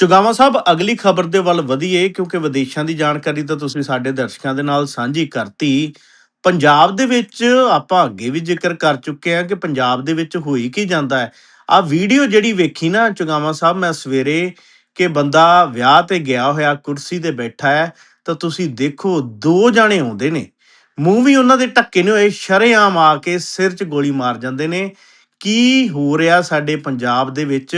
ਚੁਗਾਵਾ ਸਾਹਿਬ, ਅਗਲੀ ਖਬਰ ਦੇ ਵੱਲ ਵਧੀਏ, ਕਿਉਂਕਿ ਵਿਦੇਸ਼ਾਂ ਦੀ ਜਾਣਕਾਰੀ ਤਾਂ ਤੁਸੀਂ ਸਾਡੇ ਦਰਸ਼ਕਾਂ ਦੇ ਨਾਲ ਸਾਂਝੀ ਕਰਤੀ। ਪੰਜਾਬ ਦੇ ਵਿੱਚ ਆਪਾਂ ਅੱਗੇ ਵੀ ਜ਼ਿਕਰ ਕਰ ਚੁੱਕੇ ਹਾਂ ਕਿ ਪੰਜਾਬ ਦੇ ਵਿੱਚ ਹੋਈ ਕੀ ਜਾਂਦਾ ਹੈ। ਆ ਵੀਡੀਓ ਜਿਹੜੀ ਵੇਖੀ ਨਾ ਚੁਗਾਵਾ ਸਾਹਿਬ, ਮੈਂ ਸਵੇਰੇ ਕਿ ਬੰਦਾ ਵਿਆਹ ਤੇ ਗਿਆ ਹੋਇਆ, ਕੁਰਸੀ ਤੇ ਬੈਠਾ ਹੈ, ਤਾਂ ਤੁਸੀਂ ਦੇਖੋ, ਦੋ ਜਾਣੇ ਆਉਂਦੇ ਨੇ। ਮੂੰਹ ਵੀ ਉਹਨਾਂ ਦੇ ਢੱਕੇ ਨੇ ਹੋਏ, ਸ਼ਰੇਆਮ ਆ ਕੇ ਸਿਰ 'ਚ ਗੋਲੀ ਮਾਰ ਜਾਂਦੇ ਨੇ। ਕੀ ਹੋ ਰਿਹਾ ਸਾਡੇ ਪੰਜਾਬ ਦੇ ਵਿੱਚ?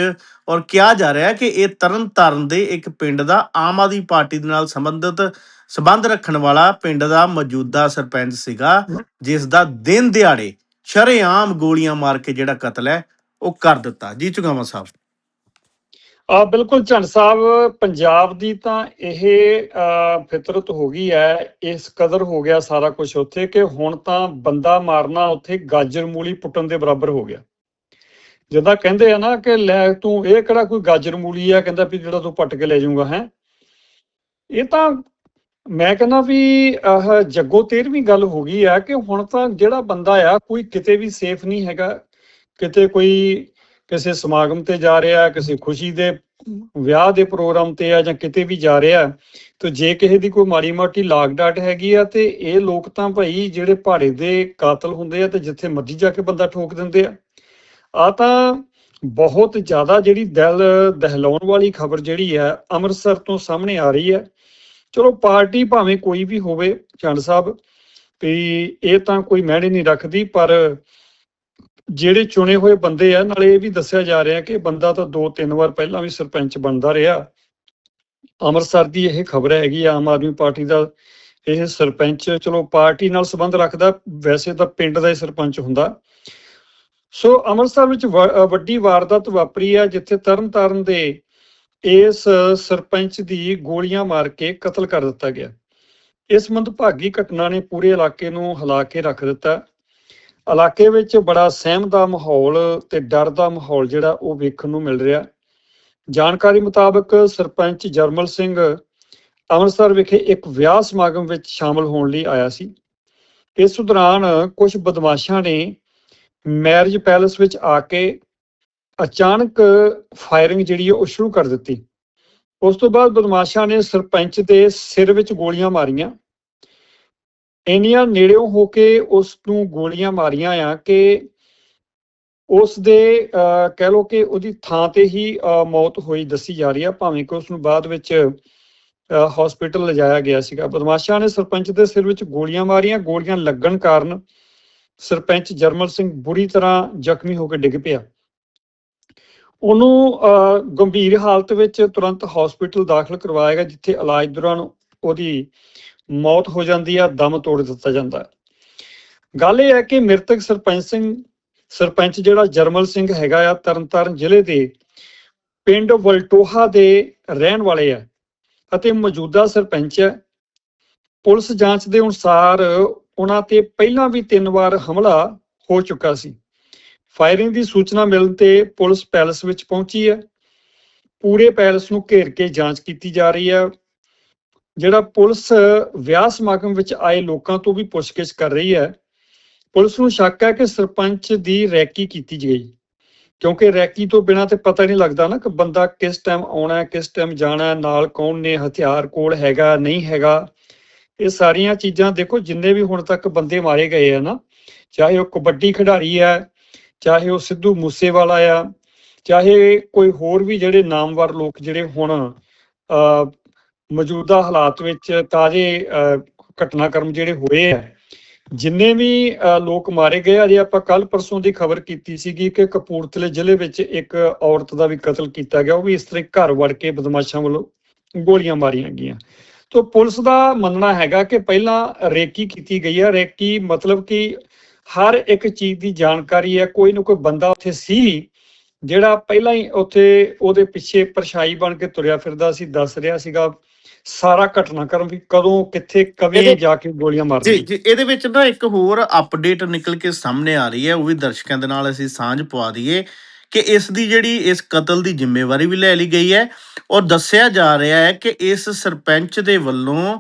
ਔਰ ਕਿਹਾ ਜਾ ਰਿਹਾ ਕਿ ਇਹ ਤਰਨ ਤਾਰਨ ਦੇ ਇੱਕ ਪਿੰਡ ਦਾ ਆਮ ਆਦਮੀ ਪਾਰਟੀ ਦੇ ਨਾਲ ਸੰਬੰਧਿਤ ਸਬੰਧ ਰੱਖਣ ਵਾਲਾ ਪਿੰਡ ਦਾ ਮੌਜੂਦਾ ਸਰਪੰਚ ਸੀਗਾ ਜਿਸ ਦਾ ਦਿਨ ਦਿਹਾੜੇ ਸ਼ਰੇਆਮ ਗੋਲੀਆਂ ਮਾਰ ਕੇ ਜਿਹੜਾ ਕਤਲ ਹੈ, ਉਹ ਕਰ ਦਿੱਤਾ। ਜੀ ਚੁਗਾਵਾ ਸਾਹਿਬ। ਆ ਬਿਲਕੁਲ ਝੰਡ ਸਾਹਿਬ, ਪੰਜਾਬ ਦੀ ਤਾਂ ਇਹ ਫਿਤਰਤ ਹੋ ਗਈ ਹੈ। ਇਸ ਕਦਰ ਹੋ ਗਿਆ ਸਾਰਾ ਕੁਝ ਉੱਥੇ ਕਿ ਹੁਣ ਤਾਂ ਬੰਦਾ ਮਾਰਨਾ ਉੱਥੇ ਗਾਜਰ ਮੂਲੀ ਪੁੱਟਣ ਦੇ ਬਰਾਬਰ ਹੋ ਗਿਆ। ਜਿੱਦਾਂ ਕਹਿੰਦੇ ਆ ਨਾ ਕਿ ਲੈ ਤੂੰ ਇਹ ਕਿਹੜਾ ਕੋਈ ਗਾਜਰ ਮੂਲੀ ਆ, ਕਹਿੰਦਾ ਵੀ ਜਿਹੜਾ ਤੂੰ ਪੱਟ ਕੇ ਲੈ ਜਾਊਗਾ, ਹੈ। ਇਹ ਤਾਂ ਮੈਂ ਕਹਿੰਦਾ ਵੀ ਆਹ ਜੱਗੋ 13ਵੀਂ ਗੱਲ ਹੋ ਗਈ ਆ ਕਿ ਹੁਣ ਤਾਂ ਜਿਹੜਾ ਬੰਦਾ ਆ ਕੋਈ ਕਿਤੇ ਵੀ ਸੇਫ ਨਹੀਂ ਹੈਗਾ, ਕਿਤੇ ਕੋਈ ਕਿਸੇ ਸਮਾਗਮ ਤੇ ਜਾ ਰਿਹਾ, ਕਿਸੇ ਖੁਸ਼ੀ ਦੇ ਵਿਆਹ ਦੇ ਪ੍ਰੋਗਰਾਮ ਤੇ ਆ ਜਾਂ ਕਿਤੇ ਵੀ ਜਾ ਰਿਹਾ, ਤੇ ਜੇ ਕਿਸੇ ਦੀ ਕੋਈ ਮਾੜੀ ਮੋਟੀ ਲਾਗ ਡਾਟ ਹੈਗੀ ਆ ਤੇ ਇਹ ਲੋਕ ਤਾਂ ਭਾਈ ਜਿਹੜੇ ਪਹਾੜੇ ਦੇ ਕਾਤਲ ਹੁੰਦੇ ਆ ਤੇ ਜਿੱਥੇ ਮਰਜ਼ੀ ਜਾ ਕੇ ਬੰਦਾ ਠੋਕ ਦਿੰਦੇ ਆ। ਆ ਤਾਂ ਬਹੁਤ ਜ਼ਿਆਦਾ ਜਿਹੜੀ ਦਿਲ ਦਹਿਲਾਉਣ ਵਾਲੀ ਖਬਰ ਜਿਹੜੀ ਹੈ, ਅੰਮ੍ਰਿਤਸਰ ਤੋਂ ਸਾਹਮਣੇ ਆ ਰਹੀ ਹੈ। ਚਲੋ ਪਾਰਟੀ ਭਾਵੇਂ ਕੋਈ ਵੀ ਹੋਵੇ ਚੰਡ ਸਾਹਿਬ, ਵੀ ਇਹ ਤਾਂ ਕੋਈ ਮਹਿਣੇ ਨਹੀਂ ਰੱਖਦੀ, ਪਰ ਜਿਹੜੇ ਚੁਣੇ ਹੋਏ ਬੰਦੇ ਆ, ਨਾਲੇ ਇਹ ਵੀ ਦੱਸਿਆ ਜਾ ਰਿਹਾ ਕਿ ਬੰਦਾ ਤਾਂ ਦੋ ਤਿੰਨ ਵਾਰ ਪਹਿਲਾਂ ਵੀ ਸਰਪੰਚ ਬਣਦਾ ਰਿਹਾ। ਅੰਮ੍ਰਿਤਸਰ ਦੀ ਇਹ ਖਬਰ ਹੈਗੀ ਆਮ ਆਦਮੀ ਪਾਰਟੀ ਦਾ ਇਹ ਸਰਪੰਚ, ਚਲੋ ਪਾਰਟੀ ਨਾਲ ਸੰਬੰਧ ਰੱਖਦਾ, ਵੈਸੇ ਤਾਂ ਪਿੰਡ ਦਾ ਹੀ ਸਰਪੰਚ ਹੁੰਦਾ। ਸੋ ਅੰਮ੍ਰਿਤਸਰ ਵਿੱਚ ਵੱਡੀ ਵਾਰਦਾਤ ਵਾਪਰੀ ਆ, ਜਿੱਥੇ ਤਰਨਤਾਰਨ ਦੇ ਇਸ ਸਰਪੰਚ ਦੀ ਗੋਲੀਆਂ ਮਾਰ ਕੇ ਕਤਲ ਕਰ ਦਿੱਤਾ ਗਿਆ। ਇਸ ਮੰਦਭਾਗੀ ਘਟਨਾ ਨੇ ਪੂਰੇ ਇਲਾਕੇ ਨੂੰ ਹਿਲਾ ਕੇ ਰੱਖ ਦਿੱਤਾ। ਇਲਾਕੇ ਵਿੱਚ ਬੜਾ ਸਹਿਮ ਦਾ ਮਾਹੌਲ ਤੇ ਡਰ ਦਾ ਮਾਹੌਲ ਜਿਹੜਾ ਉਹ ਵੇਖਣ ਨੂੰ ਮਿਲ ਰਿਹਾ। ਜਾਣਕਾਰੀ ਮੁਤਾਬਕ ਸਰਪੰਚ ਜਰਮਲ ਸਿੰਘ ਅੰਮ੍ਰਿਤਸਰ ਵਿਖੇ ਇੱਕ ਵਿਆਹ ਸਮਾਗਮ ਵਿੱਚ ਸ਼ਾਮਲ ਹੋਣ ਲਈ ਆਇਆ ਸੀ। ਇਸ ਦੌਰਾਨ ਕੁਝ ਬਦਮਾਸ਼ਾਂ ਨੇ ਮੈਰਿਜ ਪੈਲੇਸ ਵਿੱਚ ਆ ਕੇ ਅਚਾਨਕ ਫਾਇਰਿੰਗ ਜਿਹੜੀ ਉਹ ਸ਼ੁਰੂ ਕਰ ਦਿੱਤੀ। ਉਸ ਤੋਂ ਬਾਅਦ ਬਦਮਾਸ਼ਾਂ ਨੇ ਸਰਪੰਚ ਦੇ ਸਿਰ ਵਿੱਚ ਗੋਲੀਆਂ ਮਾਰੀਆਂ। ਇੰਨੀਆਂ ਨੇੜਿਓਂ ਹੋ ਕੇ ਉਸ ਨੂੰ ਗੋਲੀਆਂ ਮਾਰੀਆਂ ਆ ਕਿ ਉਸ ਦੇ ਅਹ, ਕਹਿ ਲੋ ਕਿ ਉਹਦੀ ਥਾਂ ਤੇ ਹੀ ਮੌਤ ਹੋਈ ਦੱਸੀ ਜਾ ਰਹੀ ਆ ਭਾਵੇਂ ਕਿ ਉਸ ਨੂੰ ਬਾਅਦ ਵਿੱਚ ਹਸਪੀਟਲ ਲਿਜਾਇਆ ਗਿਆ ਸੀਗਾ। ਬਦਮਾਸ਼ਾਂ ਨੇ ਸਰਪੰਚ ਦੇ ਸਿਰ ਵਿੱਚ ਗੋਲੀਆਂ ਮਾਰੀਆਂ। ਗੋਲੀਆਂ ਲੱਗਣ ਕਾਰਨ ਸਰਪੰਚ ਜਰਮਲ ਸਿੰਘ ਬੁਰੀ ਤਰ੍ਹਾਂ ਜ਼ਖਮੀ ਹੋ ਕੇ ਡਿੱਗ ਪਿਆ। ਉਹਨੂੰ ਗੰਭੀਰ ਹਾਲਤ ਵਿੱਚ ਤੁਰੰਤ ਹਸਪੀਟਲ ਦਾਖਲ ਕਰਵਾਇਆ ਗਿਆ, ਜਿੱਥੇ ਇਲਾਜ ਦੌਰਾਨ ਉਹਦੀ ਮੌਤ ਹੋ ਜਾਂਦੀ ਆ, ਦਮ ਤੋੜ ਦਿੱਤਾ ਜਾਂਦਾ ਗੱਲ ਇਹ ਹੈ ਕਿ ਮ੍ਰਿਤਕ ਸਰਪੰਚ ਸਿੰਘ, ਸਰਪੰਚ ਜਿਹੜਾ ਜਰਮਲ ਸਿੰਘ ਹੈਗਾ ਆ, ਤਰਨਤਾਰਨ ਜ਼ਿਲ੍ਹੇ ਦੇ ਪਿੰਡ ਵਲਟੋਹਾ ਦੇ ਰਹਿਣ ਵਾਲੇ ਆ ਅਤੇ ਮੌਜੂਦਾ ਸਰਪੰਚ ਹੈ ਪੁਲਿਸ ਜਾਂਚ ਦੇ ਅਨੁਸਾਰ ਉਹਨਾਂ ਤੇ ਪਹਿਲਾਂ ਵੀ ਤਿੰਨ ਵਾਰ ਹਮਲਾ ਹੋ ਚੁੱਕਾ ਸੀ। ਫਾਇਰਿੰਗ ਦੀ ਸੂਚਨਾ ਮਿਲਣ ਤੇ ਪੁਲਿਸ ਪੈਲਸ ਵਿੱਚ ਪਹੁੰਚੀ ਹੈ। ਪੂਰੇ ਪੈਲਸ ਨੂੰ ਘੇਰ ਕੇ ਜਾਂਚ ਕੀਤੀ ਜਾ ਰਹੀ ਹੈ। ਜਿਹੜਾ ਪੁਲਿਸ ਵਿਆਹ ਸਮਾਗਮ ਵਿੱਚ ਆਏ ਲੋਕਾਂ ਤੋਂ ਵੀ ਪੁੱਛਗਿੱਛ ਕਰ ਰਹੀ ਹੈ। ਪੁਲਿਸ ਨੂੰ ਸ਼ੱਕ ਹੈ ਕਿ ਸਰਪੰਚ ਦੀ ਰੈਕੀ ਕੀਤੀ ਗਈ। ਕਿਉਂਕਿ ਰੈਕੀ ਤੋਂ ਬਿਨਾਂ ਤੇ ਪਤਾ ਨਹੀਂ ਲੱਗਦਾ ਨਾ ਕਿ ਬੰਦਾ ਕਿਸ ਟਾਈਮ ਆਉਣਾ ਹੈ, ਕਿਸ ਟਾਈਮ ਜਾਣਾ ਹੈ, ਨਾਲ ਕੌਣ ਨੇ, ਹਥਿਆਰ ਕੋਲ ਹੈਗਾ, ਨਹੀਂ ਹੈਗਾ। ਇਹ ਸਾਰੀਆਂ ਚੀਜ਼ਾਂ ਦੇਖੋ ਜਿੰਨੇ ਵੀ ਹੁਣ ਤੱਕ ਬੰਦੇ ਮਾਰੇ ਗਏ ਆ ਨਾ ਚਾਹੇ ਉਹ ਕਬੱਡੀ ਖਿਡਾਰੀ ਹੈ ਚਾਹੇ ਉਹ ਸਿੱਧੂ ਮੂਸੇਵਾਲਾ ਆ ਚਾਹੇ ਕੋਈ ਹੋਰ ਵੀ ਜਿਹੜੇ ਨਾਮਵਰ ਲੋਕ ਜਿਹੜੇ ਹੁਣ ਮੌਜੂਦਾ ਹਾਲਾਤ ਵਿੱਚ ਤਾਜ਼ੇ ਅ, ਘਟਨਾਕ੍ਰਮ ਜਿਹੜੇ ਹੋਏ ਆ ਜਿੰਨੇ ਵੀ ਅ, ਲੋਕ ਮਾਰੇ ਗਏ ਅਜੇ ਆਪਾਂ ਕੱਲ ਪਰਸੋਂ ਦੀ ਖਬਰ ਕੀਤੀ ਸੀਗੀ ਕਿ ਕਪੂਰਥਲੇ ਜ਼ਿਲ੍ਹੇ ਵਿੱਚ ਇੱਕ ਔਰਤ ਦਾ ਵੀ ਕਤਲ ਕੀਤਾ ਗਿਆ ਉਹ ਵੀ ਇਸ ਤਰ੍ਹਾਂ ਘਰ ਵੜ ਕੇ ਬਦਮਾਸ਼ਾਂ ਵੱਲੋਂ ਗੋਲੀਆਂ ਮਾਰੀਆਂ ਗਈਆਂ। ਤੋ ਪੁਲਿਸ ਦਾ ਮੰਨਣਾ ਹੈਗਾ ਕਿ ਪਹਿਲਾਂ ਰੇਕੀ ਕੀਤੀ ਗਈ ਹੈ ਰੇਕੀ ਮਤਲਬ ਕਿ ਹਰ ਇੱਕ ਚੀਜ਼ ਦੀ ਜਾਣਕਾਰੀ ਹੈ। ਕੋਈ ਨਾ ਕੋਈ ਬੰਦਾ ਉੱਥੇ ਸੀ ਜਿਹੜਾ ਪਹਿਲਾਂ ਹੀ ਉੱਥੇ ਉਹਦੇ ਪਿੱਛੇ ਪਰਛਾਈ ਬਣ ਕੇ ਤੁਰਿਆ ਫਿਰਦਾ ਸੀ ਦੱਸ ਰਿਹਾ ਸੀਗਾ। ਸਾਰਾ ਘਟਨਾਕ੍ਰਮ ਵੀ ਕਦੋਂ ਕਿੱਥੇ ਕਵੇਂ ਜਾ ਕੇ ਗੋਲੀਆਂ ਜੀ ਮਾਰਦੀ ਜੀ ਇਹਦੇ ਵਿੱਚ ਨਾ ਇੱਕ ਹੋਰ ਅਪਡੇਟ ਨਿਕਲ ਕੇ ਸਾਹਮਣੇ ਆ ਰਹੀ ਹੈ। ਉਹ ਵੀ ਦਰਸ਼ਕਾਂ ਦੇ ਨਾਲ ਅਸੀਂ ਸਾਂਝ ਪਵਾ ਦਈਏ। ਕਿ ਇਸ ਦੀ ਜਿਹੜੀ ਇਸ ਕਤਲ ਦੀ ਜ਼ਿੰਮੇਵਾਰੀ ਵੀ ਲੈ ਲਈ ਗਈ ਹੈ ਔਰ ਦੱਸਿਆ ਜਾ ਰਿਹਾ ਹੈ ਕਿ ਇਸ ਸਰਪੰਚ ਦੇ ਵੱਲੋਂ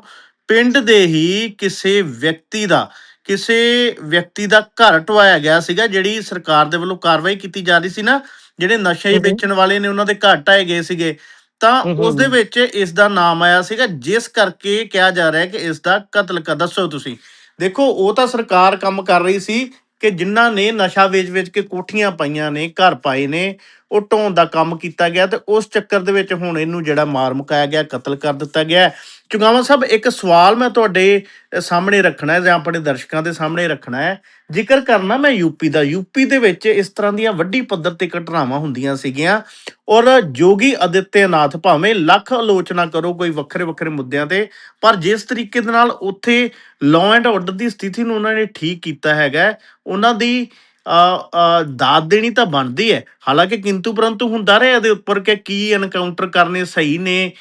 ਪਿੰਡ ਦੇ ਹੀ ਕਿਸੇ ਵਿਅਕਤੀ ਦਾ ਕਿਸੇ ਵਿਅਕਤੀ ਦਾ ਘਰ ਟਵਾਇਆ ਗਿਆ ਸੀਗਾ ਜਿਹੜੀ ਸਰਕਾਰ ਦੇ ਵੱਲੋਂ ਕਾਰਵਾਈ ਕੀਤੀ ਜਾ ਰਹੀ ਸੀ ਨਾ ਜਿਹੜੇ ਨਸ਼ੇ। ਵੇਚਣ ਵਾਲੇ ਨੇ ਉਹਨਾਂ ਦੇ ਘਰ ਟਾਏ ਗਏ ਸੀਗੇ ਤਾਂ ਉਸ ਦੇ। ਵਿੱਚ ਇਸ ਦਾ ਨਾਮ ਆਇਆ ਸੀਗਾ ਜਿਸ ਕਰਕੇ ਕਿਹਾ ਜਾ ਰਿਹਾ ਹੈ ਕਿ ਇਸ ਦਾ ਕਤਲ ਕਰ ਦੱਸੋ ਤੁਸੀਂ ਦੇਖੋ ਉਹ ਤਾਂ ਸਰਕਾਰ ਕੰਮ ਕਰ ਰਹੀ ਸੀ ਕਿ ਜਿਨ੍ਹਾਂ ਨੇ ਨਸ਼ਾ ਵੇਚ-ਵੇਚ ਕੇ ਕੋਠੀਆਂ ਪਾਈਆਂ ਨੇ, ਘਰ ਪਾਏ ਨੇ, ਉਹ ਢੋਣ ਦਾ ਕੰਮ ਕੀਤਾ ਗਿਆ ਤੇ ਉਸ ਚੱਕਰ ਦੇ ਵਿੱਚ ਹੁਣ ਇਹਨੂੰ ਜਿਹੜਾ ਮਾਰ ਮੁਕਾਇਆ ਗਿਆ, ਕਤਲ ਕਰ ਦਿੱਤਾ ਗਿਆ। ਚੁਗਾਵਾ ਸਾਹਿਬ ਇੱਕ ਸਵਾਲ ਮੈਂ ਤੁਹਾਡੇ ਸਾਹਮਣੇ ਰੱਖਣਾ ਹੈ ਜਾਂ ਆਪਣੇ ਦਰਸ਼ਕਾਂ ਦੇ ਸਾਹਮਣੇ ਰੱਖਣਾ ਹੈ। ਜ਼ਿਕਰ ਕਰਨਾ ਮੈਂ ਯੂਪੀ ਦਾ। ਯੂਪੀ ਦੇ ਵਿੱਚ ਇਸ ਤਰ੍ਹਾਂ ਦੀਆਂ ਵੱਡੀ ਪੱਧਰ ਤੇ ਘਟਨਾਵਾਂ ਹੁੰਦੀਆਂ ਸੀਗੀਆਂ। ਔਰ ਜੋਗੀ ਆਦਿੱਤਿਆਨਾਥ ਭਾਵੇਂ ਲੱਖ ਆਲੋਚਨਾ ਕਰੋ ਕੋਈ ਵੱਖਰੇ ਵੱਖਰੇ ਮੁੱਦਿਆਂ ਤੇ, ਪਰ ਜਿਸ ਤਰੀਕੇ ਦੇ ਨਾਲ ਉੱਥੇ ਲਾਅ ਐਂਡ ਆਰਡਰ ਦੀ ਸਥਿਤੀ ਨੂੰ ਉਹਨਾਂ ਨੇ ਠੀਕ ਕੀਤਾ ਹੈਗਾ, ਉਹਨਾਂ ਦੀ ਦਾਤ ਦੇਣੀ ਤਾਂ ਬਣਦੀ ਹੈ। ਹਾਲਾਂਕਿ ਕਿੰਤੂ ਪਰੰਤੂ ਹੁੰਦਾ ਰਿਹਾ ਇਹਦੇ ਉੱਪਰ ਕਿ ਕੀ ਐਨਕਾਊਂਟਰ ਕਰਨੇ ਸਹੀ ਨੇ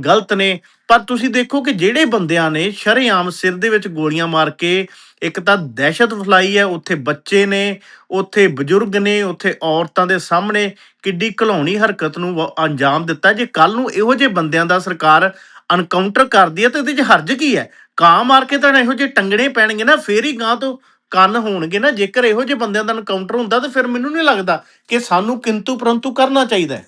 ਗਲਤ ਨੇ। ਪਰ ਤੁਸੀਂ ਦੇਖੋ ਕਿ ਜਿਹੜੇ ਬੰਦਿਆਂ ਨੇ ਸ਼ਰੇਆਮ ਸਿਰ ਦੇ ਵਿੱਚ ਗੋਲੀਆਂ ਮਾਰ ਕੇ ਇੱਕ ਤਾਂ ਦਹਿਸ਼ਤ ਫੈਲਾਈ ਹੈ, ਉੱਥੇ ਬੱਚੇ ਨੇ, ਉੱਥੇ ਬਜ਼ੁਰਗ ਨੇ, ਉੱਥੇ ਔਰਤਾਂ ਦੇ ਸਾਹਮਣੇ ਕਿੱਡੀ ਘਲਾਉਣੀ ਹਰਕਤ ਨੂੰ ਵ- ਅੰਜਾਮ ਦਿੱਤਾ। ਜੇ ਕੱਲ ਨੂੰ ਇਹੋ ਜਿਹੇ ਬੰਦਿਆਂ ਦਾ ਸਰਕਾਰ ਅਨਕਾਊਂਟਰ ਕਰਦੀ ਹੈ ਤਾਂ ਇਹਦੇ 'ਚ ਹਰਜ ਕੀ ਹੈ? ਕਾਂ ਮਾਰ ਕੇ ਤਾਂ ਇਹੋ ਜਿਹੇ ਟੰਗਣੇ ਪੈਣਗੇ ਨਾ, ਫੇਰ ਹੀ ਗਾਂ ਤੋਂ ਕੰਨ ਹੋਣਗੇ ਨਾ। ਜੇਕਰ ਇਹੋ ਜਿਹੇ ਬੰਦਿਆਂ ਦਾ ਐਨਕਾਊਂਟਰ ਹੁੰਦਾ ਤਾਂ ਫਿਰ ਮੈਨੂੰ ਨਹੀਂ ਲੱਗਦਾ ਕਿ ਸਾਨੂੰ ਕਿੰਤੂ ਪਰੰਤੂ ਕਰਨਾ ਚਾਹੀਦਾ ਹੈ।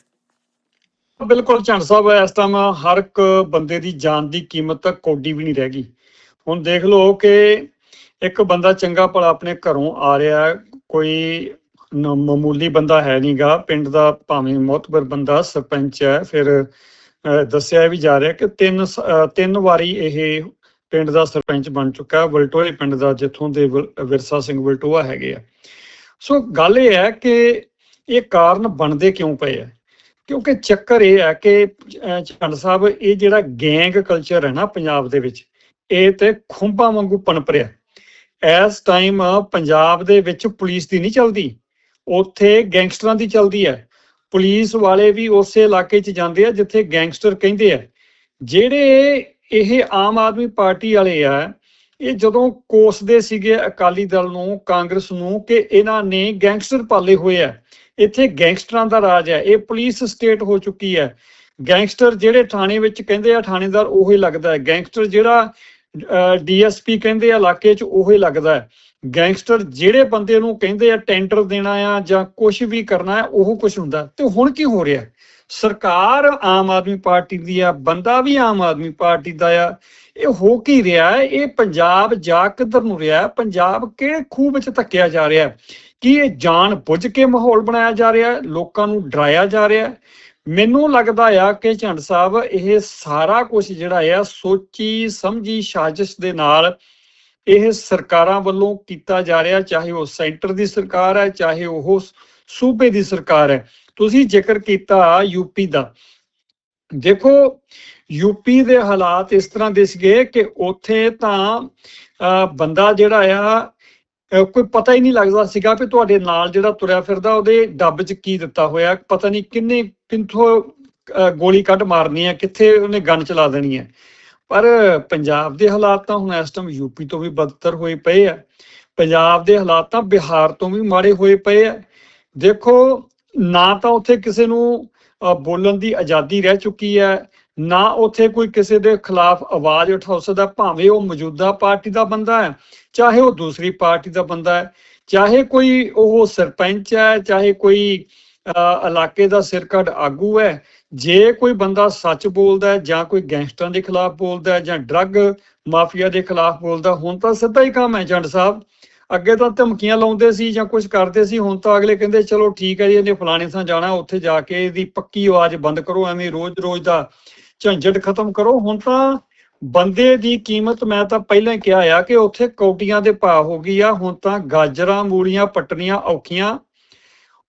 ਬਿਲਕੁਲ ਝੰਡ ਸਾਹਿਬ, ਇਸ ਟਾਈਮ ਹਰ ਇੱਕ ਬੰਦੇ ਦੀ ਜਾਨ ਦੀ ਕੀਮਤ ਤਾਂ ਕੋਡੀ ਵੀ ਨਹੀਂ ਰਹਿ ਗਈ। ਹੁਣ ਦੇਖ ਲਓ ਕਿ ਇੱਕ ਬੰਦਾ ਚੰਗਾ ਭਲਾ ਆਪਣੇ ਘਰੋਂ ਆ ਰਿਹਾ, ਕੋਈ ਮਾਮੂਲੀ ਬੰਦਾ ਹੈ ਨਹੀਂਗਾ ਪਿੰਡ ਦਾ ਭਾਵੇਂ ਮੋਤਬਰ ਬੰਦਾ, ਸਰਪੰਚ ਹੈ, ਫਿਰ ਦੱਸਿਆ ਵੀ ਜਾ ਰਿਹਾ ਕਿ ਤਿੰਨ ਤਿੰਨ ਵਾਰੀ ਇਹ ਪਿੰਡ ਦਾ ਸਰਪੰਚ ਬਣ ਚੁੱਕਾ ਵਲਟੋਏ ਪਿੰਡ ਦਾ, ਜਿੱਥੋਂ ਦੇ ਵਿਰਸਾ ਸਿੰਘ ਵਲਟੋਆ ਹੈਗੇ ਆ। ਸੋ ਗੱਲ ਇਹ ਹੈ ਕਿ ਇਹ ਕਾਰਨ ਬਣਦੇ ਕਿਉਂ ਪਏ ਆ? ਕਿਉਂਕਿ ਚੱਕਰ ਇਹ ਹੈ ਕਿ ਅਹ, ਸਾਹਿਬ ਇਹ ਜਿਹੜਾ ਗੈਂਗ ਕਲਚਰ ਹੈ ਨਾ ਪੰਜਾਬ ਦੇ ਵਿੱਚ ਇਹ ਤੇ ਖੁੰਬਾਂ ਵਾਂਗੂ ਪਨਪਰਿਆ। ਇਸ ਟਾਈਮ ਪੰਜਾਬ ਦੇ ਵਿੱਚ ਪੁਲਿਸ ਦੀ ਨਹੀਂ ਚੱਲਦੀ। ਉੱਥੇ ਗੈਂਗਸਟਰਾਂ ਦੀ ਚੱਲਦੀ ਹੈ। ਪੁਲਿਸ ਵਾਲੇ ਵੀ ਉਸੇ ਇਲਾਕੇ 'ਚ ਜਾਂਦੇ ਆ ਜਿੱਥੇ ਗੈਂਗਸਟਰ ਕਹਿੰਦੇ ਆ। ਜਿਹੜੇ ਇਹ ਆਮ ਆਦਮੀ ਪਾਰਟੀ ਵਾਲੇ ਆ ਇਹ ਜਦੋਂ ਕੋਸਦੇ ਸੀਗੇ ਅਕਾਲੀ ਦਲ ਨੂੰ ਕਾਂਗਰਸ ਨੂੰ ਕਿ ਇਹਨਾਂ ਨੇ ਗੈਂਗਸਟਰ ਪਾਲੇ ਹੋਏ ਆ ਇੱਥੇ ਗੈਂਗਸਟਰਾਂ ਦਾ ਰਾਜ ਹੈ, ਇਹ ਪੁਲਿਸ ਸਟੇਟ ਹੋ ਚੁੱਕੀ ਹੈ। ਗੈਂਗਸਟਰ ਜਿਹੜੇ ਥਾਣੇ ਵਿੱਚ ਕਹਿੰਦੇ ਆ, ਥਾਣੇਦਾਰ ਉਹੀ ਲੱਗਦਾ ਹੈ। ਗੈਂਗਸਟਰ ਜਿਹੜਾ ਡੀਐਸਪੀ ਕਹਿੰਦੇ ਆ, ਇਲਾਕੇ 'ਚ ਉਹੀ ਲੱਗਦਾ ਹੈ। ਗੈਂਗਸਟਰ ਜਿਹੜੇ ਬੰਦੇ ਨੂੰ ਕਹਿੰਦੇ ਆ, ਟੈਂਡਰ ਦੇਣਾ ਆ ਜਾਂ ਕੁਝ ਵੀ ਕਰਨਾ ਉਹ ਕੁਝ ਹੁੰਦਾ ਤੇ ਹੁਣ ਕੀ ਹੋ ਰਿਹਾ ਸਰਕਾਰ ਆਮ ਆਦਮੀ ਪਾਰਟੀ ਦੀ ਆ, ਬੰਦਾ ਵੀ ਆਮ ਆਦਮੀ ਪਾਰਟੀ ਦਾ ਆ। ਇਹ ਹੋ ਕੀ ਰਿਹਾ ਇਹ ਪੰਜਾਬ ਜਾ ਕਿੱਧਰ ਨੂੰ ਰਿਹਾ ਪੰਜਾਬ ਕਿਹੜੇ ਖੂਹ ਵਿੱਚ ਧੱਕਿਆ ਜਾ ਰਿਹਾ ਕੀ ਇਹ ਜਾਣ ਬੁੱਝ ਕੇ ਮਾਹੌਲ ਬਣਾਇਆ ਜਾ ਰਿਹਾ ਹੈ? ਲੋਕਾਂ ਨੂੰ ਡਰਾਇਆ ਜਾ ਰਿਹਾ ਹੈ? ਮੈਨੂੰ ਲੱਗਦਾ ਆ ਕਿ ਝੰਡ ਸਾਹਿਬ ਇਹ ਸਾਰਾ ਕੁਝ ਜਿਹੜਾ ਆ ਸੋਚੀ ਸਮਝੀ ਸਾਜ਼ਿਸ਼ ਦੇ ਨਾਲ ਇਹ ਸਰਕਾਰਾਂ ਵੱਲੋਂ ਕੀਤਾ ਜਾ ਰਿਹਾ ਚਾਹੇ ਉਹ ਸੈਂਟਰ ਦੀ ਸਰਕਾਰ ਹੈ ਚਾਹੇ ਉਹ ਸੂਬੇ ਦੀ ਸਰਕਾਰ ਹੈ। ਤੁਸੀਂ ਜ਼ਿਕਰ ਕੀਤਾ ਯੂਪੀ ਦਾ ਦੇਖੋ ਯੂਪੀ ਦੇ ਹਾਲਾਤ ਇਸ ਤਰ੍ਹਾਂ ਦੇ ਸੀਗੇ ਕਿ ਉੱਥੇ ਤਾਂ ਅਹ, ਬੰਦਾ ਜਿਹੜਾ ਆ ਕੋਈ ਪਤਾ ਹੀ ਨਹੀਂ ਲੱਗਦਾ ਸੀਗਾ ਕਿ ਤੁਹਾਡੇ ਨਾਲ ਜਿਹੜਾ ਤੁਰਿਆ ਫਿਰਦਾ ਉਹਦੇ ਡੱਬ 'ਚ ਕੀ ਦਿੱਤਾ ਹੋਇਆ, ਪਤਾ ਨਹੀਂ ਕਿੰਨੇ ਕਿੰਥੋਂ ਗੋਲੀ ਕੱਢ ਮਾਰਨੀ ਹੈ, ਕਿੱਥੇ ਉਹਨੇ ਗਨ ਚਲਾ ਦੇਣੀ ਹੈ। ਪਰ ਪੰਜਾਬ ਦੇ ਹਾਲਾਤ ਤਾਂ ਹੁਣ ਇਸ ਟਾਈਮ ਯੂਪੀ ਤੋਂ ਵੀ ਬਦਤਰ ਹੋਏ ਪਏ ਆ। ਪੰਜਾਬ ਦੇ ਹਾਲਾਤ ਤਾਂ ਬਿਹਾਰ ਤੋਂ ਵੀ ਮਾੜੇ ਹੋਏ ਪਏ ਆ। ਦੇਖੋ, ਨਾ ਤਾਂ ਉੱਥੇ ਕਿਸੇ ਨੂੰ ਬੋਲਣ ਦੀ ਆਜ਼ਾਦੀ ਰਹਿ ਚੁੱਕੀ ਹੈ ਨਾ ਉੱਥੇ ਕੋਈ ਕਿਸੇ ਦੇ ਖਿਲਾਫ ਆਵਾਜ਼ ਉਠਾ ਸਕਦਾ, ਭਾਵੇਂ ਉਹ ਮੌਜੂਦਾ ਪਾਰਟੀ ਦਾ ਬੰਦਾ ਹੈ, ਚਾਹੇ ਉਹ ਦੂਸਰੀ ਪਾਰਟੀ ਦਾ ਬੰਦਾ ਹੈ, ਚਾਹੇ ਕੋਈ ਉਹ ਸਰਪੰਚ ਹੈ, ਚਾਹੇ ਕੋਈ ਇਲਾਕੇ ਦਾ ਸਿਰਕੱਢ ਆਗੂ ਹੈ, ਜੇ ਕੋਈ ਬੰਦਾ ਸੱਚ ਬੋਲਦਾ ਹੈ ਜਾਂ ਕੋਈ ਗੈਂਗਸਟਰਾਂ ਦੇ ਖਿਲਾਫ ਬੋਲਦਾ ਹੈ ਜਾਂ ਡਰੱਗ ਮਾਫੀਆ ਦੇ ਖਿਲਾਫ ਬੋਲਦਾ, ਹੁਣ ਤਾਂ ਸਿੱਧਾ ਹੀ ਕੰਮ ਹੈ ਜੰਡ ਸਾਹਿਬ। ਅੱਗੇ ਤਾਂ ਧਮਕੀਆਂ ਲਾਉਂਦੇ ਸੀ ਜਾਂ ਕੁਝ ਕਰਦੇ ਸੀ, ਹੁਣ ਤਾਂ ਅਗਲੇ ਕਹਿੰਦੇ, ਚਲੋ ਠੀਕ ਹੈ ਜੀ, ਇਹਨੇ ਫਲਾਣੇ ਥਾਂ ਜਾਣਾ, ਉੱਥੇ ਜਾ ਕੇ ਇਹਦੀ ਪੱਕੀ ਆਵਾਜ਼ ਬੰਦ ਕਰੋ, ਐਵੇਂ ਰੋਜ਼-ਰੋਜ਼ ਦਾ ਝੰਜਟ ਖਤਮ ਕਰੋ। ਹੁਣ ਤਾਂ ਬੰਦੇ ਦੀ ਕੀਮਤ ਮੈਂ ਤਾਂ ਪਹਿਲਾਂ ਹੀ ਕਿਹਾ ਆ ਕਿ ਉੱਥੇ ਕੌਡੀਆਂ ਦੇ ਭਾਅ ਹੋ ਗਈ ਆ। ਹੁਣ ਤਾਂ ਗਾਜਰਾਂ ਮੂਲੀਆਂ ਪੱਟਣੀਆਂ ਔਖੀਆਂ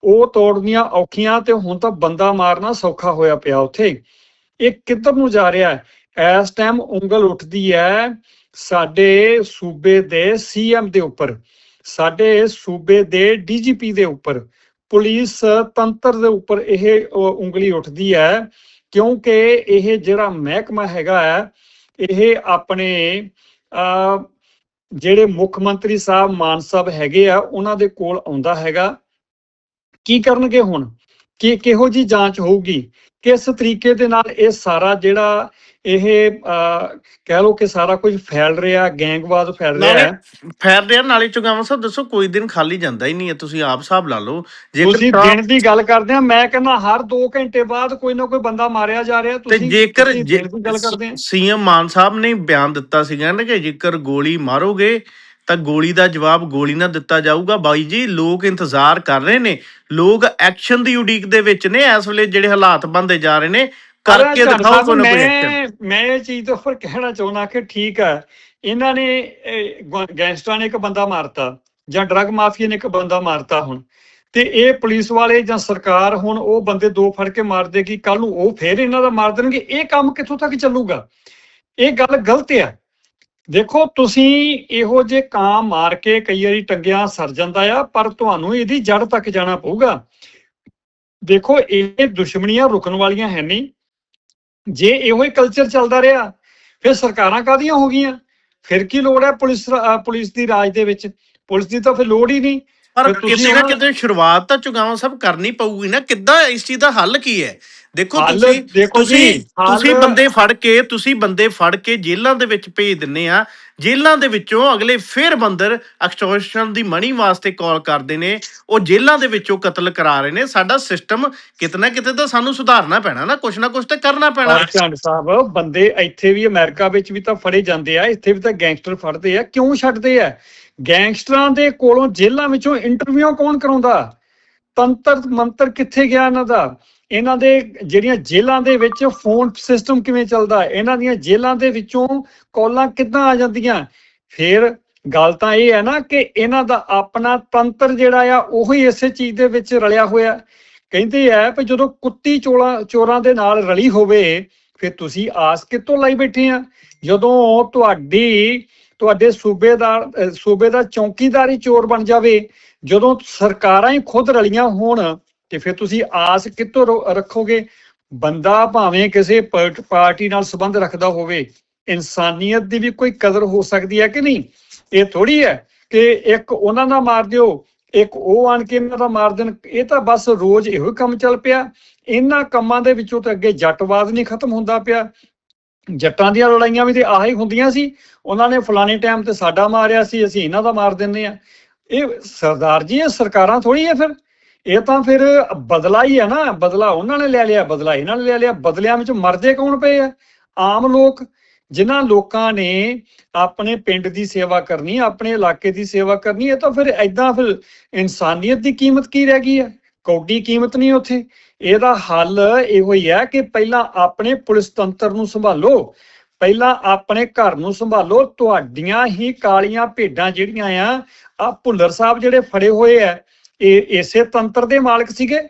ਉਹ ਤੋੜਨੀਆਂ ਔਖੀਆਂ ਤੇ ਹੁਣ ਤਾਂ ਬੰਦਾ ਮਾਰਨਾ ਸੌਖਾ ਹੋਇਆ ਪਿਆ ਉੱਥੇ। ਇਹ ਕਿੱਧਰ ਨੂੰ ਜਾ ਰਿਹਾ ਹੈ? ਇਸ ਟਾਈਮ ਉਂਗਲ ਉੱਠਦੀ ਹੈ ਸਾਡੇ ਸੂਬੇ ਦੇ ਸੀਐਮ ਦੇ ਉੱਪਰ ਸਾਡੇ ਸੂਬੇ ਦੇ ਡੀਜੀਪੀ ਦੇ ਉੱਪਰ। ਪੁਲਿਸ ਤੰਤਰ ਦੇ ਉੱਪਰ ਇਹ ਅ, ਉਂਗਲੀ ਉੱਠਦੀ ਹੈ। ਕਿਉਂਕਿ ਇਹ ਜਿਹੜਾ ਮਹਿਕਮਾ ਹੈਗਾ ਹੈ ਇਹ ਆਪਣੇ ਅ, ਜਿਹੜੇ ਮੁੱਖ ਮੰਤਰੀ ਸਾਹਿਬ ਮਾਨ ਸਾਹਿਬ ਹੈਗੇ ਆ ਉਹਨਾਂ ਦੇ ਕੋਲ ਆਉਂਦਾ ਹੈਗਾ। ਕੀ ਕਰਨਗੇ ਹੁਣ? ਕਿ ਕਿਹੋ ਜੀ ਜਾਂਚ ਹੋਊਗੀ? ਕਿਸ ਤਰੀਕੇ ਦੇ ਨਾਲ ਇਹ ਸਾਰਾ ਜਿਹੜਾ ਇਹ ਕਹਿ ਲਓ ਕਿ ਸਾਰਾ ਕੁਝ ਫੈਲ ਰਿਹਾ ਗੈਂਗਵਾਦ ਫੈਲ ਰਿਹਾ ਹੈ? ਫੈਰ ਰਿਹਾ ਨਾਲੇ ਚੁਗਾਵਾਂ ਸਾਹਿਬ ਦੱਸੋ ਕੋਈ ਦਿਨ ਖਾਲੀ ਜਾਂਦਾ ਹੀ ਨਹੀਂ ਹੈ ਤੁਸੀਂ ਆਪ ਹਿਸਾਬ ਲਾ ਲਓ। ਤੁਸੀਂ ਤਾਂ- ਦਿਨ ਦੀ ਗੱਲ ਕਰਦੇ ਆ ਮੈਂ ਕਹਿੰਦਾ ਹਰ 2 ਘੰਟੇ ਬਾਅਦ ਕੋਈ ਨਾ ਕੋਈ ਬੰਦਾ ਮਾਰਿਆ ਜਾ ਰਿਹਾ ਤੇ ਤੁਸੀਂ ਜੇਕਰ ਤੁਸੀਂ ਦਿਨ ਦੀ ਗੱਲ ਕਰਦੇ ਆ ਸੀਐਮ ਮਾਨ ਸਾਹਿਬ ਨੇ ਬਿਆਨ ਦਿੱਤਾ ਸੀਗਾ ਨਾ ਕਿ ਜੇਕਰ ਗੋਲੀ ਮਾਰੋਗੇ ਤਾਂ ਗੋਲੀ ਦਾ ਜਵਾਬ ਗੋਲੀ ਨਾਲ ਦਿੱਤਾ ਜਾਊਗਾ। ਬਾਈ ਜੀ ਲੋਕ ਇੰਤਜ਼ਾਰ ਕਰ ਰਹੇ ਨੇ। ਲੋਕ ਐਕਸ਼ਨ ਦੀ ਉਡੀਕ ਦੇ ਵਿੱਚ ਨੇ। ਇਸ ਵੇਲੇ ਜਿਹੜੇ ਹਾਲਾਤ ਬਣਦੇ ਜਾ ਰਹੇ ਨੇ ਕਰਕੇ ਦਿਖਾਓ ਕੋਈ ਨਾ ਕੋਈ ਮੈਂ ਇਹ ਚੀਜ਼ ਦੇ ਉੱਪਰ ਕਹਿਣਾ ਚਾਹੁੰਦਾ ਕਿ ਠੀਕ ਹੈ ਇਹਨਾਂ ਨੇ ਗੈਂਗਸਟਰਾਂ ਨੇ ਇੱਕ ਬੰਦਾ ਮਾਰਤਾ ਜਾਂ ਡਰੱਗ ਮਾਫੀਆ ਨੇ ਇੱਕ ਬੰਦਾ ਮਾਰਤਾ ਹੁਣ। ਤੇ ਇਹ ਪੁਲਿਸ ਵਾਲੇ ਜਾਂ ਸਰਕਾਰ ਹੁਣ ਉਹ ਬੰਦੇ ਦੋ ਫੜ ਕੇ ਮਾਰ ਦੇਗੀ। ਕੱਲ ਨੂੰ ਉਹ ਫੇਰ ਇਹਨਾਂ ਦਾ ਮਾਰ ਦੇਣਗੇ। ਇਹ ਕੰਮ ਕਿੱਥੋਂ ਤੱਕ ਚੱਲੂਗਾ? ਇਹ ਗੱਲ ਗਲਤ ਹੈ ਦੇਖੋ ਤੁਸੀਂ ਇਹੋ ਜੇ ਕਾਂ ਮਾਰ ਕੇ ਕਈ ਵਾਰੀ ਟੰਗਿਆ ਸਰ ਜਾਂਦਾ ਆ ਪਰ ਤੁਹਾਨੂੰ ਇਹਦੀ ਜੜ ਤੱਕ ਜਾਣਾ ਪਊਗਾ। ਦੇਖੋ ਇਹ ਦੁਸ਼ਮਣੀਆਂ ਰੁਕਣ ਵਾਲੀਆਂ ਹੈ ਨਹੀਂ। ਜੇ ਇਹੋ ਹੀ ਕਲਚਰ ਚੱਲਦਾ ਰਿਹਾ ਫਿਰ ਸਰਕਾਰਾਂ ਕਾਹਦੀਆਂ ਹੋ ਗਈਆਂ? ਫਿਰ ਕੀ ਲੋੜ ਹੈ ਪੁਲਿਸ ਪੁਲਿਸ ਦੀ ਰਾਜ ਦੇ ਵਿੱਚ? ਪੁਲਿਸ ਦੀ ਤਾਂ ਫਿਰ ਲੋੜ ਹੀ ਨਹੀਂ। ਪਰ ਕਿਤੇ ਨਾ ਕਿਤੇ ਸ਼ੁਰੂਆਤ ਤਾਂ ਚੁਗਾਵਾਂ ਸਭ ਕਰਨੀ ਪਊਗੀ ਨਾ। ਕਿੱਦਾਂ ਇਸ ਚੀਜ਼ ਦਾ ਹੱਲ ਕੀ ਹੈ? ਦੇਖੋ ਤੁਸੀਂ ਤੁਸੀਂ ਤੁਸੀਂ ਬੰਦੇ ਫੜ ਕੇ ਤੁਸੀਂ ਬੰਦੇ ਫੜ ਕੇ ਜੇਲ੍ਹਾਂ ਦੇ ਵਿੱਚ ਭੇਜ ਦਿੰਨੇ ਆ। ਜੇਲ੍ਹਾਂ ਦੇ ਵਿੱਚੋਂ ਅਗਲੇ ਫਿਰ ਬੰਦਰ ਐਕਸਟੋਰਸ਼ਨ ਦੀ ਮਨੀ ਵਾਸਤੇ ਕਾਲ ਕਰਦੇ ਨੇ। ਉਹ ਜੇਲ੍ਹਾਂ ਦੇ ਵਿੱਚੋਂ ਕਤਲ ਕਰਾ ਰਹੇ ਨੇ। ਸਾਡਾ ਸਿਸਟਮ ਕਿਤੇ ਨਾ ਕਿਤੇ ਤਾਂ ਸਾਨੂੰ ਸੁਧਾਰਨਾ ਪੈਣਾ ਨਾ ਕੁਛ ਨਾ ਕੁਛ ਤਾਂ ਕਰਨਾ ਪੈਣਾ। ਝੰਡ ਸਾਹਿਬ ਬੰਦੇ ਇੱਥੇ ਵੀ ਅਮਰੀਕਾ ਵਿੱਚ ਵੀ ਤਾਂ ਫੜੇ ਜਾਂਦੇ ਆ ਇੱਥੇ ਵੀ ਤਾਂ ਗੈਂਗਸਟਰ ਫੜਦੇ ਆ। ਕਿਉਂ ਛੱਡਦੇ ਆ? ਗੈਂਗਸਟਰਾਂ ਦੇ ਕੋਲੋਂ ਜੇਲ੍ਹਾਂ ਵਿੱਚੋਂ ਇੰਟਰਵਿਊ ਕੌਣ ਕਰਾਉਂਦਾ? ਤੰਤਰ ਮੰਤਰ ਕਿੱਥੇ ਗਿਆ ਇਹਨਾਂ ਦਾ? ਇਹਨਾਂ ਦੇ ਜਿਹੜੀਆਂ ਜੇਲਾਂ ਦੇ ਵਿੱਚ ਫੋਨ ਸਿਸਟਮ ਕਿਵੇਂ ਚੱਲਦਾ ਇਹਨਾਂ ਦੀਆਂ ਜੇਲਾਂ ਦੇ ਵਿੱਚੋਂ ਕਾਲਾਂ ਕਿੱਦਾਂ ਆ ਜਾਂਦੀਆਂ? ਫਿਰ ਗੱਲ ਤਾਂ ਇਹ ਹੈ ਨਾ ਕਿ ਇਹਨਾਂ ਦਾ ਆਪਣਾ ਤੰਤਰ ਜਿਹੜਾ ਆ, ਉਹੀ ਇਸੇ ਚੀਜ਼ ਦੇ ਵਿੱਚ ਰਲਿਆ ਹੋਇਆ। ਕਹਿੰਦੇ ਆ ਕਿ ਜਦੋਂ ਕੁੱਤੀ ਚੋਲਾ, ਚੋਰਾਂ ਦੇ ਨਾਲ ਰਲੀ ਹੋਵੇ, ਫਿਰ ਤੁਸੀਂ ਆਸ ਕਿੱਥੋਂ ਲਾਈ ਬੈਠੇ ਆ? ਜਦੋਂ ਤੁਹਾਡੀ, ਤੁਹਾਡੇ ਸੂਬੇਦਾਰ ਸੂਬੇ ਦਾ ਚੌਕੀਦਾਰੀ ਚੋਰ ਬਣ ਜਾਵੇ, ਜਦੋਂ ਸਰਕਾਰਾਂ ਹੀ ਖੁਦ ਰਲੀਆਂ ਹੋਣ ਤੇ ਫਿਰ ਤੁਸੀਂ ਆਸ ਕਿੱਥੋਂ ਰੋ- ਰੱਖੋਗੇ? ਬੰਦਾ ਭਾਵੇਂ ਕਿਸੇ ਪਾਰਟੀ ਨਾਲ ਸੰਬੰਧ ਰੱਖਦਾ ਹੋਵੇ, ਇਨਸਾਨੀਅਤ ਦੀ ਵੀ ਕੋਈ ਕਦਰ ਹੋ ਸਕਦੀ ਹੈ ਕਿ ਨਹੀਂ? ਇਹ ਥੋੜੀ ਹੈ ਕਿ ਇੱਕ ਉਹਨਾਂ ਦਾ ਮਾਰ ਦਿਓ, ਇੱਕ ਉਹ ਆਣ ਕੇ ਇਹਨਾਂ ਦਾ ਮਾਰ ਦੇਣ। ਇਹ ਤਾਂ ਬਸ ਰੋਜ਼ ਇਹੋ ਹੀ ਕੰਮ ਚੱਲ ਪਿਆ। ਇਹਨਾਂ ਕੰਮਾਂ ਦੇ ਵਿੱਚੋਂ ਤਾਂ ਅੱਗੇ ਜੱਟਵਾਦ ਨਹੀਂ ਖਤਮ ਹੁੰਦਾ ਪਿਆ। ਜੱਟਾਂ ਦੀਆਂ ਲੜਾਈਆਂ ਵੀ ਤੇ ਆਹੀ ਹੁੰਦੀਆਂ ਸੀ। ਉਹਨਾਂ ਨੇ ਫਲਾਣੇ ਟਾਈਮ ਤੇ ਸਾਡਾ ਮਾਰਿਆ ਸੀ, ਅਸੀਂ ਇਹਨਾਂ ਦਾ ਮਾਰ ਦਿੰਦੇ ਆ ਇਹ ਸਰਦਾਰ ਜੀ, ਇਹ ਸਰਕਾਰਾਂ ਥੋੜੀ ਹੈ ਫਿਰ। ਇਹ ਤਾਂ ਫਿਰ ਬਦਲਾ ਹੀ ਹੈ ਨਾ, ਬਦਲਾ ਉਹਨਾਂ ਨੇ ਲੈ ਲਿਆ, ਬਦਲਾ ਇਹਨਾਂ ਨੇ ਲੈ ਲਿਆ, ਬਦਲਿਆਂ ਵਿੱਚ ਮਰਦੇ ਕੌਣ ਪਏ ਆ? ਆਮ ਲੋਕ, ਜਿਨ੍ਹਾਂ ਲੋਕਾਂ ਨੇ ਆਪਣੇ ਪਿੰਡ ਦੀ ਸੇਵਾ ਕਰਨੀ, ਆਪਣੇ ਇਲਾਕੇ ਦੀ ਸੇਵਾ ਕਰਨੀ, ਇਹ ਤਾਂ ਫਿਰ ਐਦਾਂ ਫਿਰ ਇਨਸਾਨੀਅਤ ਦੀ ਕੀਮਤ ਕੀ ਰਹਿ ਗਈ ਹੈ ਕੌਡੀ ਕੀਮਤ ਨਹੀਂ ਉੱਥੇ। ਇਹਦਾ ਹੱਲ ਇਹੋ ਹੀ ਹੈ ਕਿ ਪਹਿਲਾਂ ਆਪਣੇ ਪੁਲਿਸ ਤੰਤਰ ਨੂੰ ਸੰਭਾਲੋ, ਪਹਿਲਾਂ ਆਪਣੇ ਘਰ ਨੂੰ ਸੰਭਾਲੋ, ਤੁਹਾਡੀਆਂ ਹੀ ਕਾਲੀਆਂ ਭੇਡਾਂ ਜਿਹੜੀਆਂ ਆ ਆ ਭੁੱਲਰ ਸਾਹਿਬ ਜਿਹੜੇ ਫੜੇ ਹੋਏ ਆ ਇਹ, ਇਸੇ ਤੰਤਰ ਦੇ ਮਾਲਕ ਸੀਗੇ।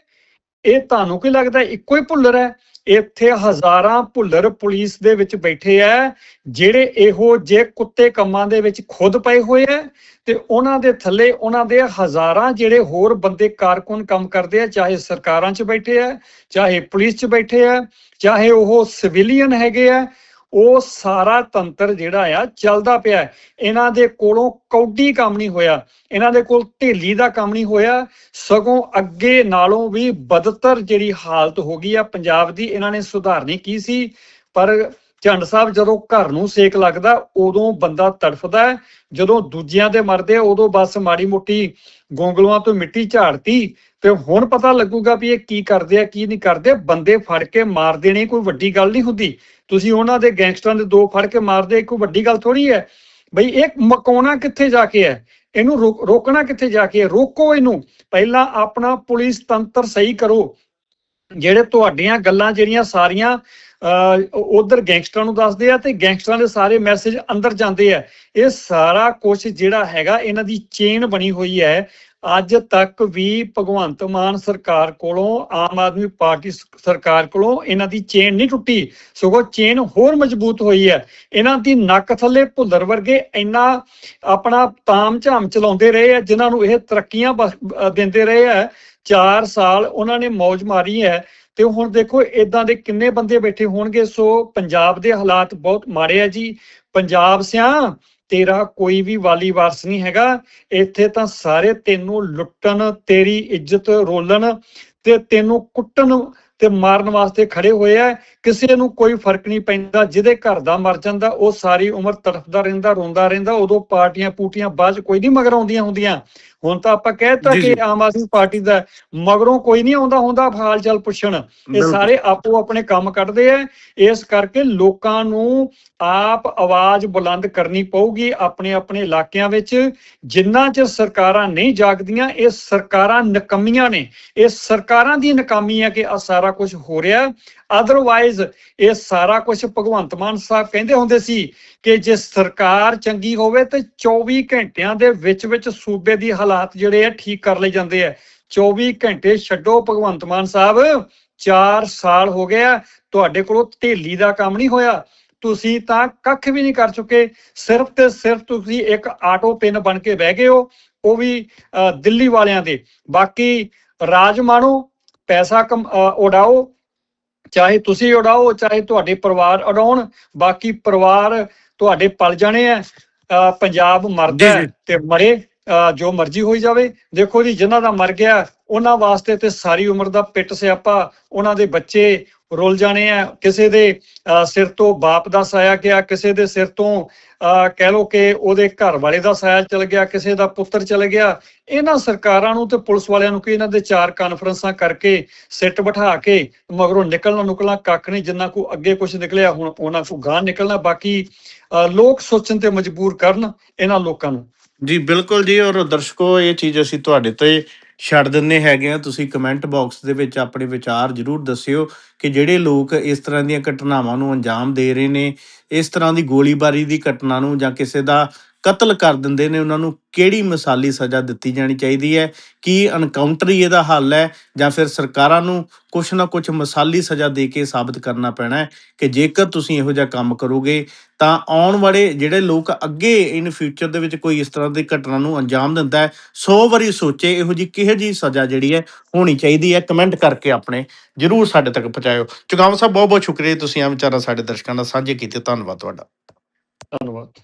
ਇਹ ਤੁਹਾਨੂੰ ਕੀ ਲੱਗਦਾ, ਇੱਕੋ ਹੀ ਭੁੱਲਰ ਹੈ? ਇੱਥੇ ਹਜ਼ਾਰਾਂ ਭੁੱਲਰ ਪੁਲਿਸ ਦੇ ਵਿੱਚ ਬੈਠੇ ਆ, ਜਿਹੜੇ ਇਹੋ ਜੇ ਕੁੱਤੇ ਕੰਮਾਂ ਦੇ ਵਿੱਚ ਖੁਦ ਪਏ ਹੋਏ ਆ, ਤੇ ਉਹਨਾਂ ਦੇ ਥੱਲੇ ਉਹਨਾਂ ਦੇ ਹਜ਼ਾਰਾਂ ਜਿਹੜੇ ਹੋਰ ਬੰਦੇ ਕਾਰਕੁਨ ਕੰਮ ਕਰਦੇ ਆ, ਚਾਹੇ ਸਰਕਾਰਾਂ 'ਚ ਬੈਠੇ ਆ, ਚਾਹੇ ਪੁਲਿਸ 'ਚ ਬੈਠੇ ਆ, ਚਾਹੇ ਉਹ ਸਿਵਿਲੀਅਨ ਹੈਗੇ ਆ ਉਹ ਸਾਰਾ ਤੰਤਰ ਜਿਹੜਾ ਆ ਚੱਲਦਾ ਪਿਆ ਇਹਨਾਂ ਦੇ ਕੋਲੋਂ ਕੌਡੀ ਕੰਮ ਨਹੀਂ ਹੋਇਆ। ਇਹਨਾਂ ਦੇ ਕੋਲ ਢੇਲੀ ਦਾ ਕੰਮ ਨਹੀਂ ਹੋਇਆ। ਸਗੋਂ ਅੱਗੇ ਨਾਲੋਂ ਵੀ ਬਦਤਰ ਜਿਹੜੀ ਹਾਲਤ ਹੋ ਗਈ ਆ, ਪੰਜਾਬ ਦੀ ਇਹਨਾਂ ਨੇ ਸੁਧਾਰਨੀ ਕੀ ਸੀ? ਪਰ ਝੰਡ ਸਾਹਿਬ ਜਦੋਂ ਘਰ ਨੂੰ ਸੇਕ ਲੱਗਦਾ, ਉਦੋਂ ਬੰਦਾ ਤੜਫਦਾ ਹੈ। ਜਦੋਂ ਦੂਜਿਆਂ ਦੇ ਮਰਦੇ, ਉਦੋਂ ਬਸ ਮਾੜੀ ਮੋਟੀ ਗੋਂਗਲੂਆਂ ਤੋਂ ਮਿੱਟੀ ਝਾੜਤੀ ਤੇ ਹੁਣ ਪਤਾ ਲੱਗੂਗਾ ਵੀ ਇਹ ਕੀ ਕਰਦੇ ਆ, ਕੀ ਨਹੀਂ ਕਰਦੇ। ਬੰਦੇ ਫੜ ਕੇ ਮਾਰ ਦੇਣੇ, ਕੋਈ ਵੱਡੀ ਗੱਲ ਨਹੀਂ ਹੁੰਦੀ। ਤੁਸੀਂ ਉਹਨਾਂ ਦੇ ਗੈਂਗਸਟਰਾਂ ਦੇ ਦੋ ਫੜ ਕੇ ਮਾਰਦੇ ਕੋਈ ਵੱਡੀ ਗੱਲ ਥੋੜੀ ਹੈ। ਬਈ ਇਹ ਮਕਾਉਣਾ ਕਿੱਥੇ ਜਾ ਕੇ ਹੈ? ਇਹਨੂੰ ਰੋਕ- ਰੋਕਣਾ ਕਿੱਥੇ ਜਾ ਕੇ ਰੋਕੋ ਇਹਨੂੰ। ਪਹਿਲਾਂ ਆਪਣਾ ਪੁਲਿਸ ਤੰਤਰ ਸਹੀ ਕਰੋ। ਜਿਹੜੇ ਤੁਹਾਡੀਆਂ ਗੱਲਾਂ ਜਿਹੜੀਆਂ ਸਾਰੀਆਂ ਉਧਰ ਗੈਂਗਸਟਰਾਂ ਨੂੰ ਦੱਸਦੇ ਆ ਤੇ ਗੈਂਗਸਟਰਾਂ ਦੇ ਸਾਰੇ ਮੈਸੇਜ ਅੰਦਰ ਜਾਂਦੇ ਆ। ਇਹ ਸਾਰਾ ਕੁਝ ਜਿਹੜਾ ਹੈਗਾ, ਇਹਨਾਂ ਦੀ ਚੇਨ ਬਣੀ ਹੋਈ ਹੈ। ਅੱਜ ਤੱਕ ਵੀ ਭਗਵੰਤ ਮਾਨ ਸਰਕਾਰ ਕੋਲੋਂ, ਆਮ ਆਦਮੀ ਪਾਰਟੀ ਸਰਕਾਰ ਕੋਲੋਂ ਇਹਨਾਂ ਦੀ ਚੇਨ ਨਹੀਂ ਟੁੱਟੀ। ਸਗੋਂ ਚੇਨ ਹੋਰ ਮਜ਼ਬੂਤ ਹੋਈ ਹੈ। ਇਹਨਾਂ ਦੀ ਨੱਕ ਥੱਲੇ ਭੁੱਲਰ ਵਰਗੇ ਇੰਨਾ ਆਪਣਾ ਤਾਮ ਝਾਮ ਚਲਾਉਂਦੇ ਰਹੇ ਆ, ਜਿਨ੍ਹਾਂ ਨੂੰ ਇਹ ਤਰੱਕੀਆਂ ਬਸ- ਦਿੰਦੇ ਰਹੇ ਆ। 4 ਸਾਲ ਉਹਨਾਂ ਨੇ ਮौज ਮਾਰੀ ਹੈ। ਤੇ ਹੁਣ ਦੇਖੋ ਇਦਾਂ ਦੇ ਕਿੰਨੇ ਬੰਦੇ ਬੈਠੇ ਹੋਣਗੇ? ਸੋ ਪੰਜਾਬ ਦੇ ਹਾਲਾਤ ਬਹੁਤ ਮਾੜੇ ਆ ਜੀ। ਪੰਜਾਬ ਸਿਆ, ਤੇਰਾ ਕੋਈ ਵੀ ਵਾਲੀ ਵਾਰਸ ਨਹੀਂ ਹੈਗਾ। ਇੱਥੇ ਤਾਂ ਸਾਰੇ ਤੈਨੂੰ ਲੁੱਟਣ, ਤੇਰੀ ਇੱਜ਼ਤ ਰੋਲਣ ਤੇ ਤੈਨੂੰ ਕੁੱਟਣ ਤੇ ਮਾਰਨ ਵਾਸਤੇ ਖੜੇ ਹੋਏ ਆ। ਕਿਸੇ ਨੂੰ ਕੋਈ ਫ਼ਰਕ ਨਹੀਂ ਪੈਂਦਾ। ਜਿਹਦੇ ਘਰ ਦਾ ਮਰ ਜਾਂਦਾ, ਉਹ ਸਾਰੀ ਉਮਰ ਤੜਫਦਾ ਰਹਿੰਦਾ, ਰੋਂਦਾ ਰਹਿੰਦਾ, ਉਦੋਂ ਪਾਰਟੀਆਂ ਪੂਟੀਆਂ ਬਾਅਦ ਚ ਕੋਈ ਨਹੀਂ ਮਗਰ ਆਉਂਦੀਆਂ ਹੁੰਦੀਆਂ। ਹੁਣ ਤਾਂ ਆਪਾਂ ਕਹਿਤਾ ਕਿ। ਆਮ ਆਦਮੀ ਪਾਰਟੀ ਦਾ ਮਗਰੋਂ ਕੋਈ ਨਹੀਂ ਆਉਂਦਾ ਹੁੰਦਾ ਹਾਲ ਚਾਲ ਪੁੱਛਣ। ਇਹ। ਸਾਰੇ ਆਪੋ ਆਪਣੇ ਕੰਮ ਕੱਢਦੇ ਆ। ਇਸ ਕਰਕੇ ਲੋਕਾਂ ਨੂੰ ਆਪ ਆਵਾਜ਼ ਬੁਲੰਦ ਕਰਨੀ ਪਊਗੀ ਆਪਣੇ ਆਪਣੇ ਇਲਾਕਿਆਂ ਵਿੱਚ। ਜਿੰਨਾ ਚਿਰ ਸਰਕਾਰਾਂ ਨਹੀਂ ਜਾਗਦੀਆਂ ਇਹ ਸਰਕਾਰਾਂ ਨਕਮੀਆਂ ਨੇ। ਇਹ ਸਰਕਾਰਾਂ ਦੀ ਨਕਾਮੀ ਹੈ ਕਿ ਆ ਸਾਰਾ ਕੁਝ ਹੋ ਰਿਹਾ। ਅਦਰਵਾਈਜ਼ ਇਹ ਸਾਰਾ ਕੁਝ ਭਗਵੰਤ ਮਾਨ ਸਾਹਿਬ ਕਹਿੰਦੇ ਹੁੰਦੇ ਸੀ ਕਿ ਜੇ ਸਰਕਾਰ ਚੰਗੀ ਹੋਵੇ ਤੇ 24 ਘੰਟਿਆਂ ਦੇ ਵਿੱਚ ਵਿੱਚ ਸੂਬੇ ਦੀ ਹਾਲਾਤ ਜਿਹੜੇ ਆ ਠੀਕ ਕਰ ਲਏ ਜਾਂਦੇ ਆ। 24 ਘੰਟੇ ਛੱਡੋ ਭਗਵੰਤ ਮਾਨ ਸਾਹਿਬ 4 ਸਾਲ ਹੋ ਗਏ ਤੁਹਾਡੇ ਕੋਲੋਂ ਢੇਲੀ ਦਾ ਕੰਮ ਨਹੀਂ ਹੋਇਆ। ਤੁਸੀਂ ਤਾਂ ਕੱਖ ਵੀ ਨਹੀਂ ਕਰ ਚੁੱਕੇ। ਸਿਰਫ ਤੇ ਸਿਰਫ ਤੁਸੀਂ ਇੱਕ ਆਟੋ ਪਿੰਨ ਬਣ ਕੇ ਬਹਿ ਗਏ ਹੋ ਉਹ ਵੀ ਅਹ, ਦਿੱਲੀ ਵਾਲਿਆਂ ਦੇ। ਬਾਕੀ ਰਾਜ ਮਾਣੋ ਪੈਸਾ ਕਮ ਉਡਾਓ। ਚਾਹੇ ਤੁਸੀਂ ਉਡਾਓ ਚਾਹੇ ਤੁਹਾਡੇ ਪਰਿਵਾਰ ਉਡਾਉਣ ਬਾਕੀ ਪਰਿਵਾਰ ਤੁਹਾਡੇ ਪਲ ਜਾਣੇ ਆ ਪੰਜਾਬ ਮਰਦਾ। ਤੇ ਮਰੇ ਜੋ ਮਰਜ਼ੀ ਹੋਈ ਜਾਵੇ ਦੇਖੋ ਜੀ ਜਿਨ੍ਹਾਂ ਦਾ ਮਰ ਗਿਆ ਉਹਨਾਂ ਵਾਸਤੇ ਤੇ ਸਾਰੀ ਉਮਰ ਦਾ ਪਿੱਟ ਸਿਆਪਾ ਉਹਨਾਂ ਦੇ ਬੱਚੇ ਰੁੱਲ ਜਾਣੇ ਆ, ਕਿਸੇ ਦੇ ਸਿਰ ਤੋਂ ਬਾਪ ਦਾ ਸਾਇਆ ਗਿਆ, ਕਿਸੇ ਦੇ ਸਿਰ ਤੋਂ ਕਹਿ ਲੋ ਕਿ ਉਹਦੇ ਘਰ ਵਾਲੇ ਦਾ ਸਾਇਆ ਚਲ ਗਿਆ, ਕਿਸੇ ਦਾ ਪੁੱਤਰ ਚਲ ਗਿਆ, ਇਹਨਾਂ ਸਰਕਾਰਾਂ ਨੂੰ ਤੇ ਪੁਲਿਸ ਵਾਲਿਆਂ ਨੂੰ ਕਿ ਇਹਨਾਂ ਦੇ ਚਾਰ ਕਾਨਫਰੰਸਾਂ ਕਰਕੇ ਸਿੱਟ ਬਿਠਾ ਕੇ ਮਗਰੋਂ ਨਿਕਲਣਾ ਨੁਕਲਣਾ ਕੱਖ ਨਹੀਂ, ਜਿੰਨਾ ਕੋ ਅੱਗੇ ਕੁਝ ਨਿਕਲਿਆ, ਹੁਣ ਉਹਨਾਂ ਕੋ ਗਾਂ ਨਿਕਲਣਾ, ਬਾਕੀ ਲੋਕ ਸੋਚਣ ਤੇ ਮਜਬੂਰ ਕਰਨ ਇਹਨਾਂ ਲੋਕਾਂ ਨੂੰ। ਜੀ, ਬਿਲਕੁਲ ਜੀ, ਔਰ ਦਰਸ਼ਕੋ, ਇਹ ਚੀਜ਼ ਅਸੀਂ ਤੁਹਾਡੇ ਤੇ ਛੱਡ ਦਿੰਨੇ ਹੈਗੇ ਆ, ਤੁਸੀਂ ਕਮੈਂਟ ਬਾਕਸ ਦੇ ਵਿੱਚ ਆਪਣੇ ਵਿਚਾਰ ਜਰੂਰ ਦੱਸਿਓ ਕਿ ਜਿਹੜੇ ਲੋਕ ਇਸ ਤਰ੍ਹਾਂ ਦੀਆਂ ਘਟਨਾਵਾਂ ਨੂੰ ਅੰਜਾਮ ਦੇ ਰਹੇ ਨੇ, ਇਸ ਤਰ੍ਹਾਂ ਦੀ ਗੋਲੀਬਾਰੀ ਦੀ ਘਟਨਾ ਨੂੰ ਜਾਂ ਕਿਸੇ ਦਾ ਕਤਲ ਕਰ ਦਿੰਦੇ ਨੇ, ਉਹਨਾਂ ਨੂੰ ਕਿਹੜੀ ਮਿਸਾਲੀ ਸਜ਼ਾ ਦਿੱਤੀ ਜਾਣੀ ਚਾਹੀਦੀ ਹੈ? ਕੀ ਐਨਕਾਊਂਟਰ ਹੀ ਇਹਦਾ ਹੱਲ ਹੈ? ਜਾਂ ਫਿਰ ਸਰਕਾਰਾਂ ਨੂੰ ਕੁਛ ਨਾ ਕੁਛ ਮਿਸਾਲੀ ਸਜ਼ਾ ਦੇ ਕੇ ਸਾਬਤ ਕਰਨਾ ਪੈਣਾ ਹੈ ਕਿ ਜੇਕਰ ਤੁਸੀਂ ਇਹੋ ਜਿਹਾ ਕੰਮ ਕਰੋਗੇ, ਤਾਂ ਆਉਣ ਵਾਲੇ ਜਿਹੜੇ ਲੋਕ ਅੱਗੇ ਇਨ ਫਿਊਚਰ ਦੇ ਵਿੱਚ ਕੋਈ ਇਸ ਤਰ੍ਹਾਂ ਦੀ ਘਟਨਾ ਨੂੰ ਅੰਜਾਮ ਦਿੰਦਾ ਹੈ 100 ਵਾਰੀ ਸੋਚੇ ਇਹੋ ਜੀ ਕਿਹੋ ਜੀ ਸਜ਼ਾ ਜਿਹੜੀ ਹੈ ਹੋਣੀ ਚਾਹੀਦੀ ਹੈ ਕਮੈਂਟ ਕਰਕੇ ਆਪਣੇ ਜਰੂਰ ਸਾਡੇ ਤੱਕ ਪਹੁੰਚਾਇਓ। ਚੁਗਾਮ ਸਾਹਿਬ ਬਹੁਤ ਬਹੁਤ ਸ਼ੁਕਰੀਆ ਤੁਸੀਂ ਆ ਵਿਚਾਰਾ ਸਾਡੇ ਦਰਸ਼ਕਾਂ ਨਾਲ ਸਾਂਝੇ ਕੀਤੇ, ਧੰਨਵਾਦ ਤੁਹਾਡਾ। ਧੰਨਵਾਦ।